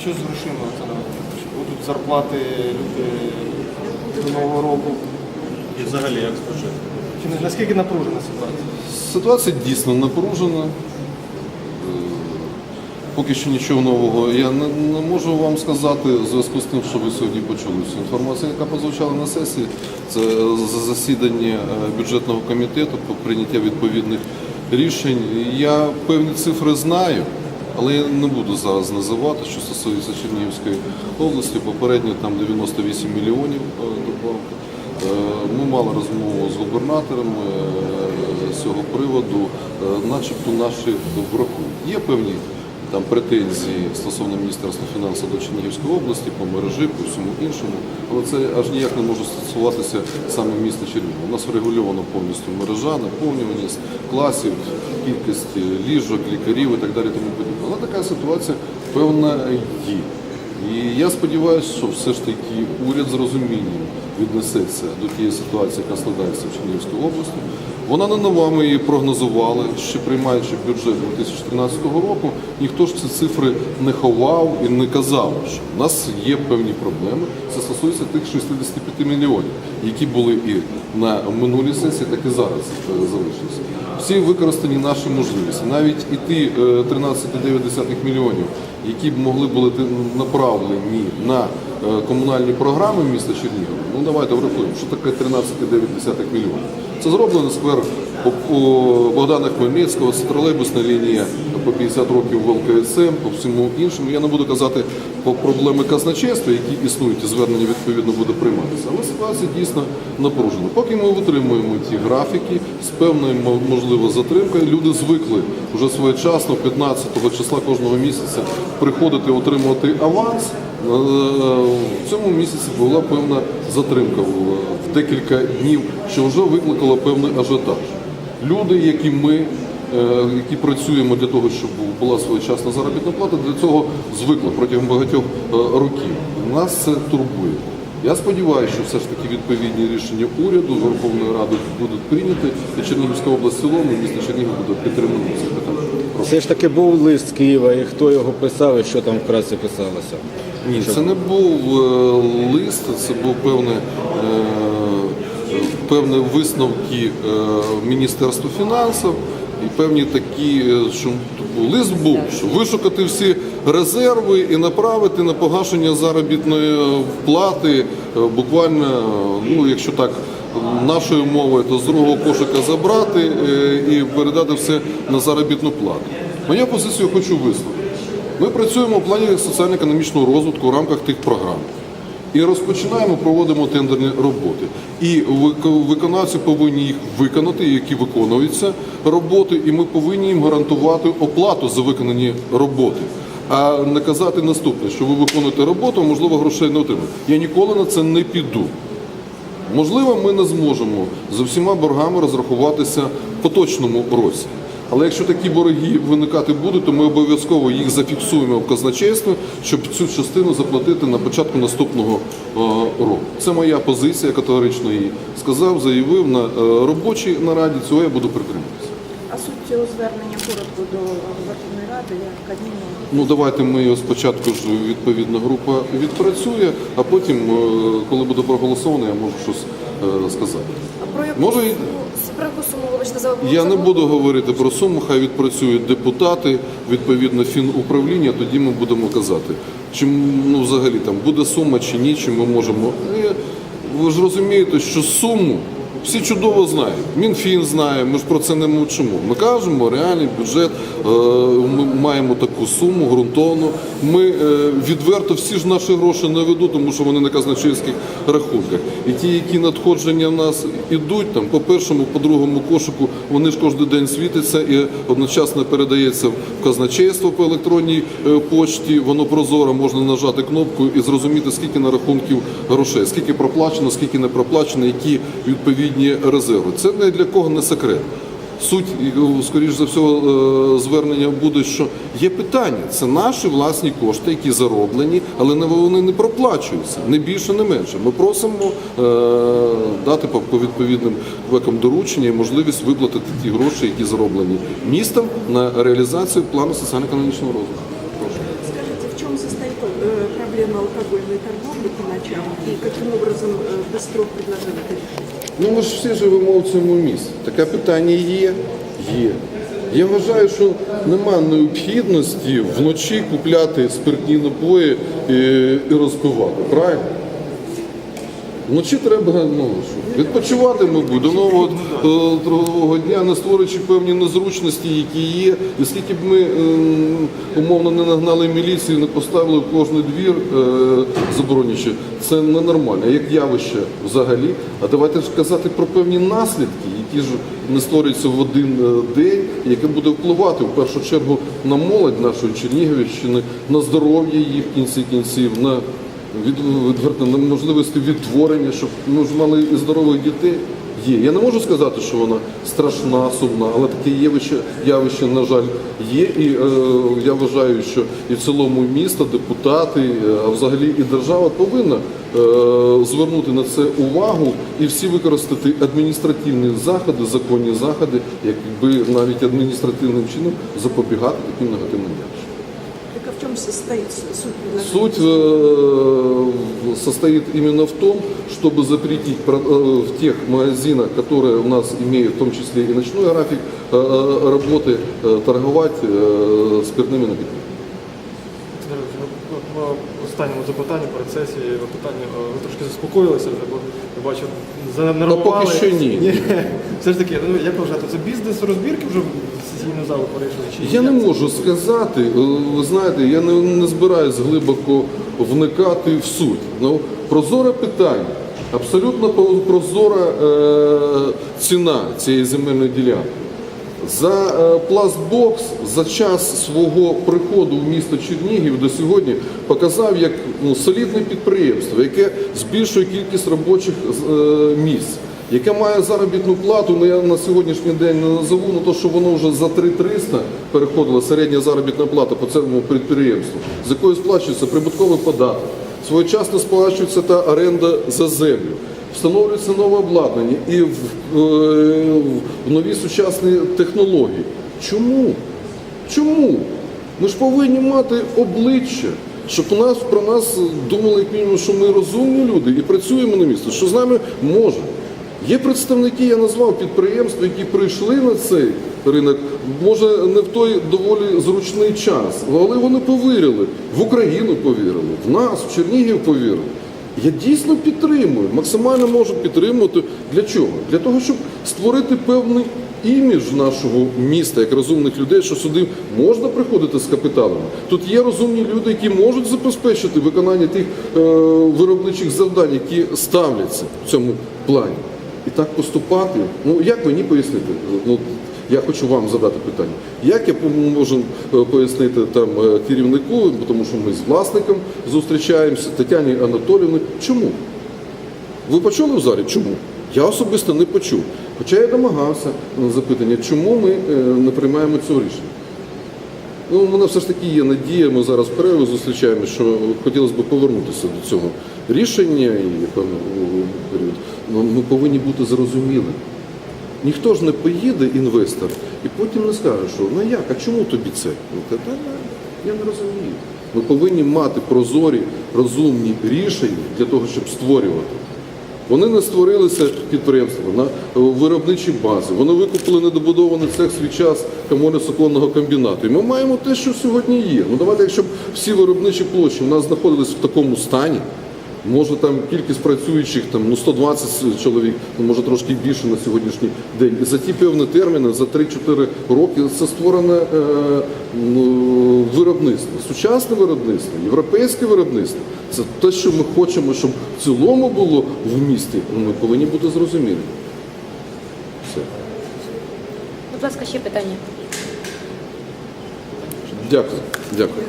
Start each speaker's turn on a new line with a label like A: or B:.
A: Що з грошима, Будуть зарплати люди до Нового року.
B: І взагалі як з бюджетом?
A: Чи не наскільки напружена ситуація?
C: Ситуація дійсно напружена. Е, Поки що нічого нового я не, не можу вам сказати в зв'язку з тим, що ви сьогодні почули всю інформацію, яка прозвучала на сесії. Це за засідання е, бюджетного комітету по прийняття відповідних рішень. Я певні цифри знаю, але я не буду зараз називати, що стосується Чернігівської області. Попередньо там 98 мільйонів добавки. Е, Ми мали розмову з губернатором е, з цього приводу, Е, начебто наші врахують. Є певні там претензії стосовно Міністерства фінансів до Чернігівської області по мережі, по всьому іншому, але це аж ніяк не може стосуватися саме міста Чернігова. У нас врегульовано повністю мережа, наповнюваність класів, кількість ліжок, лікарів і так далі. Тому подібне. Але така ситуація певна є. І я сподіваюся, що все ж таки уряд з розумінням віднесеться до тієї ситуації, яка складається в Чернігівській області. Вона не нова, ми її прогнозували, ще приймаючи бюджет 2013 року. Ніхто ж ці цифри не ховав і не казав, що в нас є певні проблеми. Це стосується тих 65 мільйонів, які були і на минулій сесії, так і зараз е, залишилися. Всі використані наші можливості, навіть і ті е, 13,9 мільйонів, які б могли бути направлені на е, комунальні програми міста Чернігова. Ну давайте врахуємо, що таке 13,9 мільйонів. Це зроблено сквер Богдана Хмельницького, це тролейбусна лінія по 50 років в ЛКСМ, по всьому іншому. Я не буду казати про проблеми казначейства, які існують, і звернення відповідно буде прийматися. Але ситуація дійсно напружена. Поки ми витримуємо ті графіки з певною можливо затримкою, люди звикли вже своєчасно, 15 числа кожного місяця, приходити отримувати аванс. Е, В цьому місяці була певна затримка в декілька днів, що вже викликало певний ажіотаж. Люди, як і ми, які працюємо для того, щоб була своєчасна заробітна плата, для цього звикли протягом багатьох е, років. Нас це турбує. Я сподіваюся, що все ж таки відповідні рішення уряду Верховної Ради будуть прийняті, і Чернігівська область в цілому, і місто Чернігів буде підтримано це питання.
D: Все ж таки був лист з Києва, і хто його писав, і що там вкратце писалося.
C: Ні, це не був е, лист, це був певне, е, певні висновки е, Міністерства фінансів і певні такі, е, що лист був, що вишукати всі резерви і направити на погашення заробітної плати е, буквально, е, ну якщо так. Нашою мовою, то з другого кошика забрати е, і передати все на заробітну плату. Моя позицію хочу висловити. Ми працюємо в плані соціально-економічного розвитку в рамках тих програм. І розпочинаємо, проводимо тендерні роботи. І виконавці повинні їх виконати, які виконуються роботи, і ми повинні їм гарантувати оплату за виконані роботи. А не казати наступне, що ви виконуєте роботу, а можливо грошей не отримаєте. Я ніколи на це не піду. Можливо, ми не зможемо з усіма боргами розрахуватися в поточному році. Але якщо такі борги виникати будуть, то ми обов'язково їх зафіксуємо в казначействі, щоб цю частину заплатити на початку наступного е, року. Це моя позиція, категорично її сказав, заявив на е, робочій нараді. Цього я буду притримуватися.
E: А суть цього звернення коротко до Верховної Ради, як Кабміну.
C: Ну давайте ми його спочатку ж відповідна група відпрацює, а потім, е, коли буде проголосовано, я можу щось сказати.
F: А про яку
C: Може,
F: про яку суму, вибачте, за
C: Я не буду говорити про суму, хай відпрацюють депутати, відповідно фінуправління, тоді ми будемо казати, чи ну, взагалі там буде сума чи ні, чи ми можемо. Е, Ви ж розумієте, що суму всі чудово знають. Мінфін знає, ми ж про це не мовчимо. Ми кажемо, реальний бюджет, е, ми маємо таку суму ґрунтовну. Ми е, відверто всі ж наші гроші не ведуть, тому що вони на казначейських рахунках. І ті, які надходження в нас ідуть, там по першому, по другому кошику, вони ж кожен день світяться і одночасно передається в казначейство по електронній е, почті. Воно прозоро можна нажати кнопку і зрозуміти, скільки на рахунків грошей, скільки проплачено, скільки не проплачено, які відповідні резерви. Це не для кого не секрет. Суть, скоріш за всього, е, звернення буде, що є питання. Це наші власні кошти, які зароблені, але вони не проплачуються, не більше, не менше. Ми просимо е, дати по відповідним векам доручення і можливість виплатити ті гроші, які зароблені містом на реалізацію плану соціально-економічного розвитку.
E: образом э, Быстров предложил это решить?
C: Ну ми ж всі живемо в цьому місці. Таке питання є? Є. Я вважаю, що нема необхідності вночі купляти спиртні напої і, і розпивати. Правильно? Вночі треба ну, відпочивати, мабуть, до нового торгового дня, не створюючи певні незручності, які є. І скільки б ми ем, умовно не нагнали міліцію, не поставили в кожний двір е, заборонюючи, це ненормально, як явище взагалі. А давайте ж казати про певні наслідки, які ж не створюються в один е, день, яке буде впливати в першу чергу на молодь нашої Чернігівщини, на здоров'я її в кінці кінців, на від, відверто на можливості відтворення, щоб ми ж мали і здорових дітей. Є. Я не можу сказати, що вона страшна, сумна, але таке явище, явище на жаль, є. І е, я вважаю, що і в цілому місто, депутати, е, а взагалі і держава повинна е, звернути на це увагу і всі використати адміністративні заходи, законні заходи, якби навіть адміністративним чином запобігати таким негативним явищам
E: Так а в чем состоит с- суть предложения?
C: Суть э, состоит именно в том, чтобы запретить про- э, в тех магазинах, которые у нас имеют в том числе и ночной график э, э, работы, э, торговать э, спиртными напитками.
A: По останньому запитанню перед сесією питання ви трошки заспокоїлися вже, бо я бачу, занервували.
C: поки що ні.
A: Все ж таки, ну як ви вважаєте, це бізнес розбірки вже в сесійну залу перейшли? Чи
C: Я не
A: це?
C: можу сказати, е, ви знаєте, я не, не збираюсь глибоко вникати в суть. Ну, прозоре питання, абсолютно прозора е, ціна цієї земельної ділянки. За е, пластбокс за час свого приходу в місто Чернігів до сьогодні показав як ну, солідне підприємство, яке збільшує кількість робочих е, місць, яке має заробітну плату. Ну я на сьогоднішній день не назову, ну то що воно вже за 3300 переходила середня заробітна плата по цьому підприємству, з якої сплачується прибутковий податок, своєчасно сплачується та оренда за землю встановлюється нове обладнання і в, е, в нові сучасні технології. Чому? Чому? Ми ж повинні мати обличчя, щоб нас про нас думали як мінімум, що ми розумні люди і працюємо на місці, що з нами може. Є представники, я назвав підприємств, які прийшли на цей ринок, може не в той доволі зручний час, але вони повірили, в Україну повірили, в нас, в Чернігів повірили. Я дійсно підтримую, максимально можу підтримувати. Для чого? Для того, щоб створити певний імідж нашого міста як розумних людей, що сюди можна приходити з капіталами. Тут є розумні люди, які можуть забезпечити виконання тих е, виробничих завдань, які ставляться в цьому плані. І так поступати. Ну як мені пояснити? Ну я хочу вам задати питання. Як я можу е, пояснити там е, керівнику, тому що ми з власником зустрічаємося, Тетяні Анатоліївні, чому? Ви почули в залі? Чому? Я особисто не почув. Хоча я домагався запитання, чому ми е, не приймаємо цього рішення. Ну, мене все ж таки є надія, ми зараз в перерві зустрічаємося, що хотілося б повернутися до цього рішення і період. Ну, Ми повинні бути зрозумілими. Ніхто ж не поїде інвестор і потім не скаже, що ну як, а чому тобі це? Ну, та, та, я не розумію. Ми повинні мати прозорі, розумні рішення для того, щоб створювати. Вони не створилися підприємства на виробничі бази. Вони викупили недобудований цех свій час камольно-соклонного комбінату. І ми маємо те, що сьогодні є. Ну давайте, якщо б всі виробничі площі у нас знаходились в такому стані, може там кількість працюючих там ну 120 чоловік, ну може трошки більше на сьогоднішній день. І за ті певні терміни, за 3-4 роки це створене е, ну, виробництво, сучасне виробництво, європейське виробництво. Це те, що ми хочемо, щоб в цілому було в місті. Ну, ми повинні бути зрозумілі. Все.
F: Будь ласка, ще питання.
C: Дякую. Дякую.